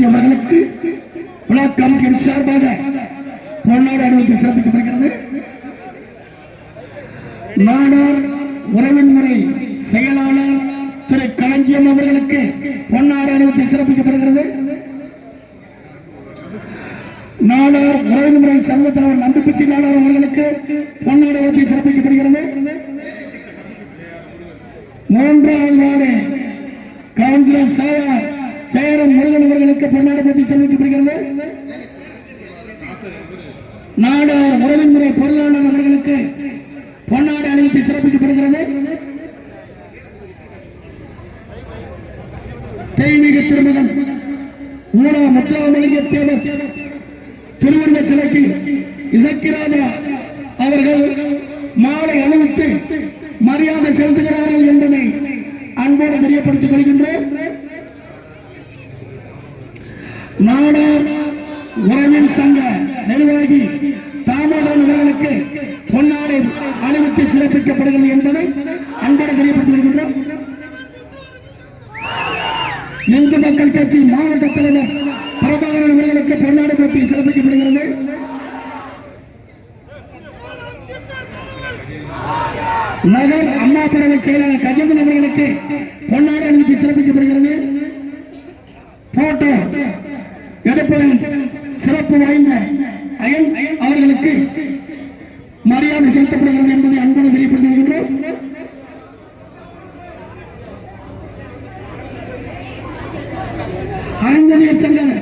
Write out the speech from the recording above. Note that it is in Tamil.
பாரதி அவர்களுக்கு விழா கமிட்டியின் சார்பாக பொன்னாடு அணிவித்து சிறப்பிக்கப்படுகிறது. நாடார் உறவின் முறை செயலாளர் திரு களஞ்சியம் அவர்களுக்கு பொன்னாடு அணிவித்து சிறப்பிக்கப்படுகிறது. நாடார் உறவின் முறை சங்க தலைவர் நம்பிப்பிச்சி நாடார் அவர்களுக்கு பொன்னாடு அணிவித்து சிறப்பிக்கப்படுகிறது. மூன்றாவது நாடு கவுன்சிலர் சேவர் சேரம் முருகன் அவர்களுக்கு பொன்னாடு பற்றி தெரிவிக்கப்படுகிறது. நாடார் உறவின்முறை பொருளாளர் அவர்களுக்கு பொன்னாடு அணிவித்து சிறப்பிக்கப்படுகிறது. தெய்வீக திருமணம் ஊரா முத்துராமலிங்க தேவர் திருவுருவ சிலைக்கு இசக்கிராஜா அவர்கள் மாலை அணிவித்து மரியாதை செலுத்துகிறார்கள் என்பதை அன்போடு தெரியப்படுத்திக் கொள்கின்றோம். நாடார் உறவின் சங்க நிர்வாகி தாமோதரன் அவர்களுக்கு பொன்னாடை அணிவித்து சிறப்பிக்கப்படுகிறது என்பதை அன்போடு தெரியப்படுத்தி வருகின்றோம் இந்து மக்கள் கட்சி மாவட்ட தலைவர் பிரபாகரன் அவர்களுக்கு பொன்னாடை பற்றி சிறப்பிக்கப்படுகிறது. நகர் அம்மா பேரவை செயலாளர் கஜேந்திரன் அவர்களுக்கு பொன்னாடை அணிவித்து சிறப்பிக்கப்படுகிறது. போட்டோ நடப்பதில் சிறப்பு வாய்ந்த அயன் அவர்களுக்கு மரியாதை செலுத்தப்படுகிறது என்பதை அன்பான தெரியப்படுத்துகின்றோம். அரங்கதிய சங்கர்